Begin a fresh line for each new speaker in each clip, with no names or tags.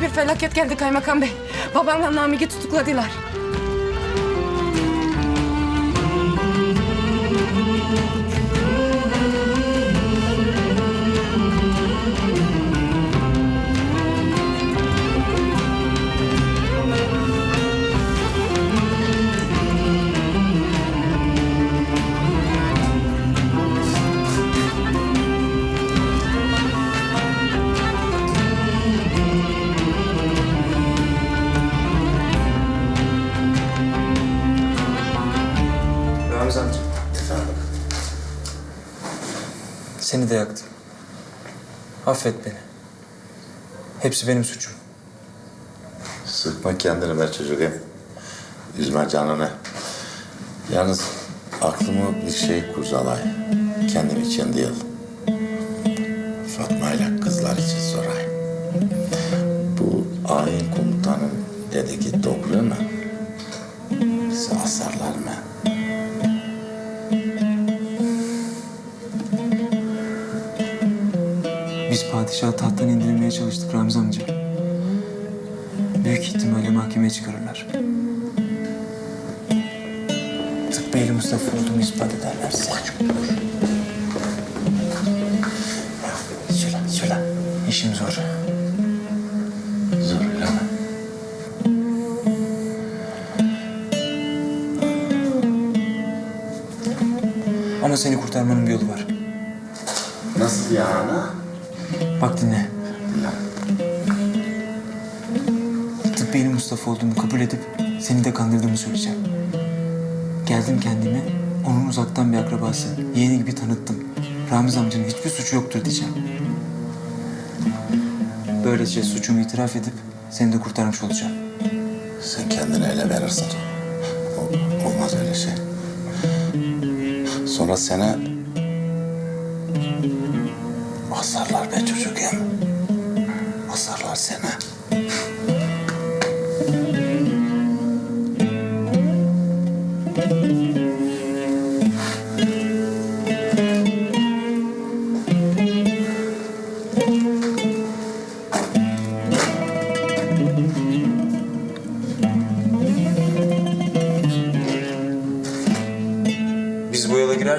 bir felaket geldi kaymakam bey. Babamla Namik'i tutukladılar.
Efendim?
seni de yaktım. Affet beni. Hepsi benim suçum.
Sıkma kendini be çocuğum. Üzme canını. Yalnız aklımı bir şey kurcalay. Kendim için değil. Fatma ile kızlar için sorayım. Bu ayin
Biz padişahı tahttan indirmeye çalıştık Ramiz amca. Büyük ihtimalle mahkemeye çıkarırlar. Tıbbeyli Mustafa olduğumu ispat ederlerse.
Şöyle, şöyle.
İşim zor.
Zor öyle mi?
Ama seni kurtarmanın bir yolu var.
Nasıl yani?
Bak dinle. Tıbbeyli Mustafa olduğumu kabul edip seni de kandırdığımı söyleyeceğim. Geldim kendime, onun uzaktan bir akrabası, yeğeni gibi tanıttım. Ramiz amcanın hiçbir suçu yoktur diyeceğim. Böylece suçumu itiraf edip seni de kurtarmış olacağım.
Sen kendini ele verirsin. Olmaz öyle şey. Sonra seni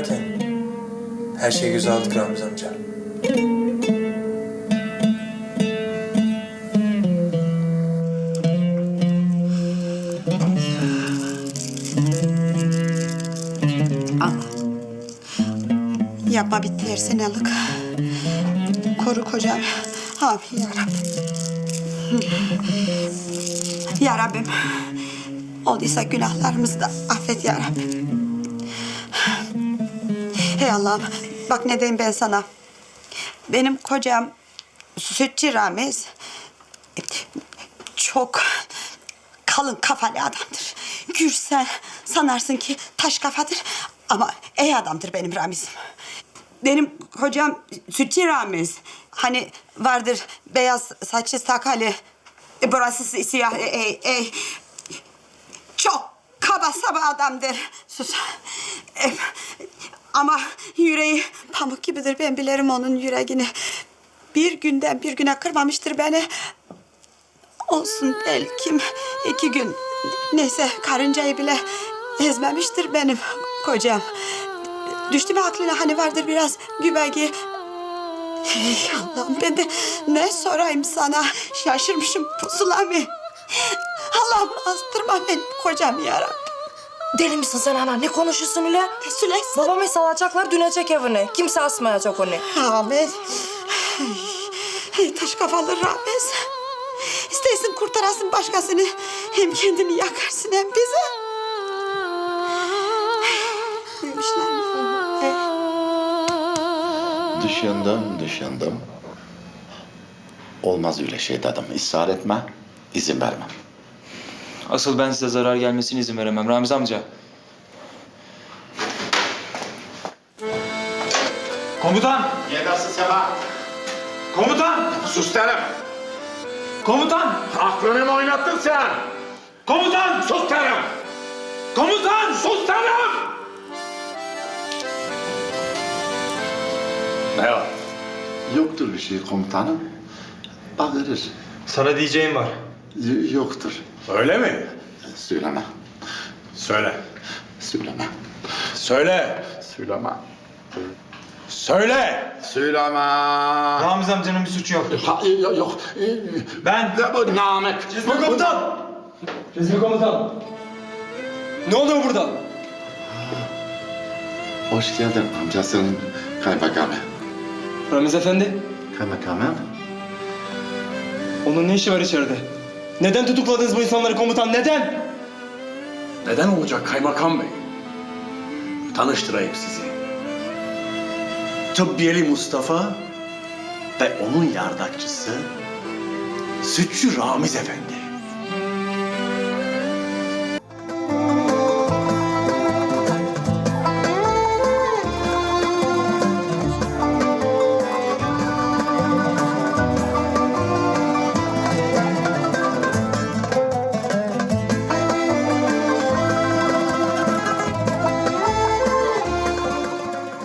girerken her şeyi göze aldık Ramiz amca.
Yapma bitti ersenalık. Koru kocam. Amin ya Rabbim. Ya Rabbim. Olduysa günahlarımızı da affet ya Rabbim. Hey Allah'ım. Bak ne diyeyim ben sana. Benim kocam sütçü Ramiz çok kalın kafalı adamdır. Gürsen sanarsın ki taş kafadır ama iyi adamdır benim Ramiz'im. Benim kocam sütçü Ramiz. Hani vardır beyaz saçlı sakalı. E, burası si- siyah. E, e, e. Çok kaba saba adamdır. Sus. E, ama yüreği pamuk gibidir. Ben bilirim onun yüreğini. Bir günden bir güne kırmamıştır beni. Olsun belki iki gün. Neyse karıncayı bile ezmemiştir benim kocam. Düştü mü aklına hani vardır biraz gübegi. Ey Allah'ım ben de ne sorayım sana? Şaşırmışım pusulamı. Allah'ım astırma benim kocam yarabbim.
Deli misin sen ana? Ne konuşuyorsun öyle?
Süleyman.
Babamı salacaklar dünecek evine. Kimse asmayacak onu.
Ahmet. Ey taş kafalı Ramiz. İsteysin kurtarasın başkasını. Hem kendini yakarsın hem bizi. Duymuşlar mı? Hey.
Düşündüm, düşündüm. Olmaz öyle şey dedim. Israr etme, izin vermem.
Asıl ben size zarar gelmesine izin veremem Ramiz amca. Komutan!
Yedası Seba.
Komutan!
Sus derim.
Komutan!
Aklını mı oynattın sen?
Komutan!
Sus derim.
Komutan!
Sus derim. Ne o?
Yoktur bir şey komutanım. Bağırır.
Sana diyeceğim var.
Y- yoktur.
Öyle mi?
Söyleme.
Söyle.
Söyleme.
Söyle.
Söyleme.
Söyle.
Söyleme.
Ramiz amcanın bir suçu yoktur.
Ha, yok. yok.
Ben...
Ne bu Namek?
Cezmi komutan! Cezmi komutan! Ne oluyor burada?
Hoş geldin amcasının kaymakamı.
Ramiz efendi,
Kaymakamım?
onun ne işi var içeride? Neden tutukladınız bu insanları komutan, neden?
Neden olacak kaymakam bey? Tanıştırayım sizi. Tıbbiyeli Mustafa ve onun yardakçısı Sütçü Ramiz Efendi.